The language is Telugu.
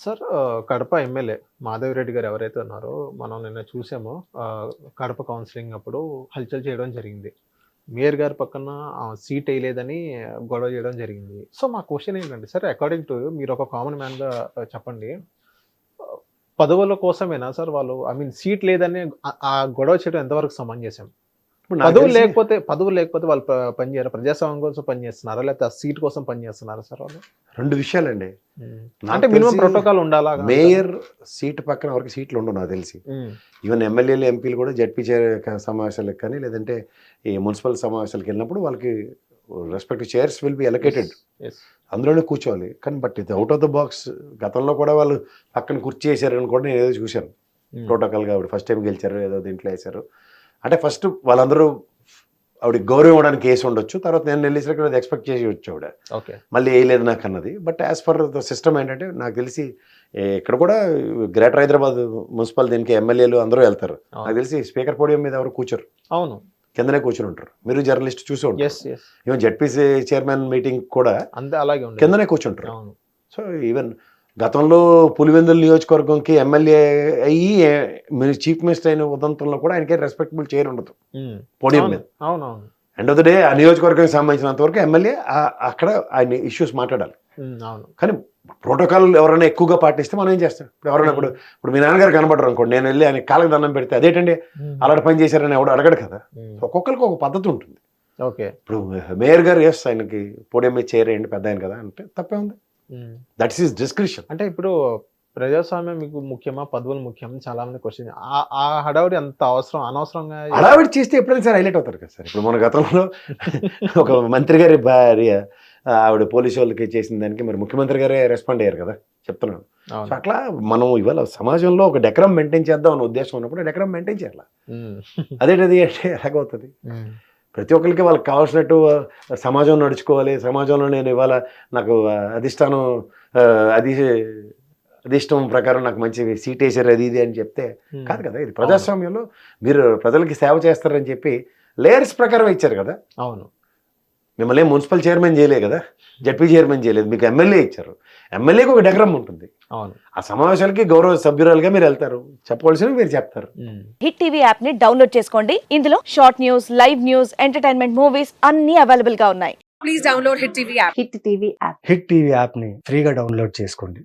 సార్ కడప ఎమ్మెల్యే మాధవిరెడ్డి గారు ఎవరైతే ఉన్నారో మనం నిన్న చూసామో. కడప కౌన్సిలింగ్ అప్పుడు హల్చల్ చేయడం జరిగింది. మేయర్ గారి పక్కన సీట్ వేయలేదని గొడవ చేయడం జరిగింది. సో మా క్వశ్చన్ ఏంటంటే సార్ అకార్డింగ్ టు మీరు ఒక కామన్ మ్యాన్గా చెప్పండి. పదవుల కోసమేనా సార్ వాళ్ళు? ఐ మీన్ సీట్ లేదని ఆ- గొడవ చేయడం ఎంతవరకు సమంజసం? పదవులు లేకపోతే పదవులు లేకపోతే వాళ్ళు ప- పని చేయరు? ప్రజాస్వామ్యం కోసం పని చేస్తున్నారా? లేకపోతే ఆ సీట్ కోసం పని చేస్తున్నారా సార్ వాళ్ళు? రెండు విషయాలండి. అంటే మినిమం ప్రోటోకాల్ ఉండాలా? మేయర్ సీట్ పక్కన వరకు సీట్లు ఉండవు నాకు తెలిసి. ఈవెన్ ఎమ్మెల్యేలు ఎంపీలు కూడా జడ్పీ చైర్ సమావేశాలకు కానీ లేదంటే ఈ మున్సిపల్ సమావేశాలకు వెళ్ళినప్పుడు వాళ్ళకి respective chairs will be allocated yes. అందులోనే కూర్చోవాలి. కానీ బట్ ఇది అవుట్ ఆఫ్ ద బాక్స్ గతంలో కూడా వాళ్ళు పక్కన కుర్చీ వేసారని కూడా నేను ఏదో చూశాను. ప్రోటోకాల్ ఆవిడ ఫస్ట్ టైం గెలిచారు ఏదో దీంట్లో వేశారు. అంటే ఫస్ట్ వాళ్ళందరూ ఆవిడ గౌరవం ఇవ్వడానికి వేసి ఉండొచ్చు. తర్వాత నేను వెళ్ళేసరికి అది ఎక్స్పెక్ట్ చేసి వచ్చు ఆవిడ. ఓకే. మళ్ళీ వేయలేదు నాకు అన్నది. But as per the system ఏంటంటే నాకు తెలిసి ఇక్కడ కూడా గ్రేటర్ హైదరాబాద్ మున్సిపల్ దీనికి ఎమ్మెల్యేలు అందరూ వెళ్తారు. నాకు తెలిసి స్పీకర్ పోడియం మీద ఎవరు కూర్చోరు. అవును. కిందనే కూర్చొని ఉంటారు. మీరు జర్నలిస్ట్ చూసి ఉంటారు. ఈవెన్ జడ్పీసీ చైర్మన్ మీటింగ్ కూడా అంతే అలాగే కిందనే కూర్చుంటారు. అవును. సో ఈవెన్ గతంలో పులివెందుల నియోజకవర్గంకి ఎమ్మెల్యే అయ్యి మీరు చీఫ్ మినిస్టర్ అయిన ఉదంతంలో కూడా ఆయనకి రెస్పెక్టబుల్ చైర్ ఉండదు. పోడియం మీద. ఎండ్ ఆఫ్ ద డే ఆ నియోజకవర్గానికి సంబంధించినంత వరకు ఎమ్మెల్యే అక్కడ ఆయన ఇష్యూస్ మాట్లాడాలి. కానీ ప్రోటోకాల్ ఎవరైనా ఎక్కువగా పాటిస్తే మనం ఏం చేస్తాం? ఇప్పుడు ఎవరైనా ఇప్పుడు ఇప్పుడు మీ నాన్నగారు కనబడరు అనుకోండి నేను వెళ్ళి ఆయన కాళ్ళకి దండం పెడితే అదేంటండి? అలాంటి పని చేశారని ఎవడు అడగడు కదా? ఒక్కొక్కరికి ఒక పద్ధతి ఉంటుంది. ఓకే. ఇప్పుడు మేయర్ గారు ఎస్ ఆయనకి పోడియం మీద చేరేయండి పెద్ద ఆయన కదా అంటే తప్పే ఉంది. దట్స్ ఈస్ డిస్క్రిప్షన్ అంటే ఇప్పుడు ప్రజాస్వామ్యం మీకు ముఖ్యమా? పదవులు ముఖ్యం చాలా మంది క్వశ్చన్ ఆ హడావుడి అంత అవసరం అనవసరంగా హడావిడి చేస్తే ఎప్పుడైనా సరే హైలైట్ అవుతారు కదా సార్? ఇప్పుడు మన గతంలో ఒక మంత్రి గారి భార్య ఆవిడ పోలీసు వాళ్ళకి చేసిన దానికి మరి ముఖ్యమంత్రి గారే రెస్పాండ్ అయ్యారు కదా? చెప్తున్నాను. సో అట్లా మనం ఇవాళ సమాజంలో ఒక డెకరం మెయింటైన్ చేద్దాం అనే ఉద్దేశం ఉన్నప్పుడు డెకరం మెయింటైన్ చేయాలి? ఉమ్, అదేంటది అంటే ఎలాగవుతుంది? ఉమ్, ప్రతి ఒక్కరికి వాళ్ళకి కావాల్సినట్టు సమాజం నడుచుకోవాలి. సమాజంలో నేను ఇవాళ నాకు అధిష్టానం అది అధిష్టం ప్రకారం నాకు మంచి సీట్ వేసారు అది ఇది అని చెప్తే. కాదు కదా. ఇది ప్రజాస్వామ్యంలో మీరు ప్రజలకి సేవ చేస్తారని చెప్పి లేయర్స్ ప్రకారం ఇచ్చారు కదా. అవును. మిమ్మల్ని ఏం మున్సిపల్ చైర్మన్ చేయలే కదా? జడ్పీ చైర్మన్ చేయలేదు. మీకు ఎమ్మెల్యే ఇచ్చారు. ఎమ్మెల్యేకి ఒక డెకరం ఉంటుంది. అవును. ఆ సమావేశాలకి గౌరవ సభ్యురాలుగా మీరు వెళ్తారు. చెప్పవలసినవి మీరు చెప్తారు. హిట్ టీవీ యాప్ని డౌన్లోడ్ చేసుకోండి. ఇందులో short news live news entertainment movies అన్ని అవైలబుల్గా ఉన్నాయి. Please download Hit TV app. Hit TV app Hit TV యాప్ని ఫ్రీగా డౌన్లోడ్ చేసుకోండి.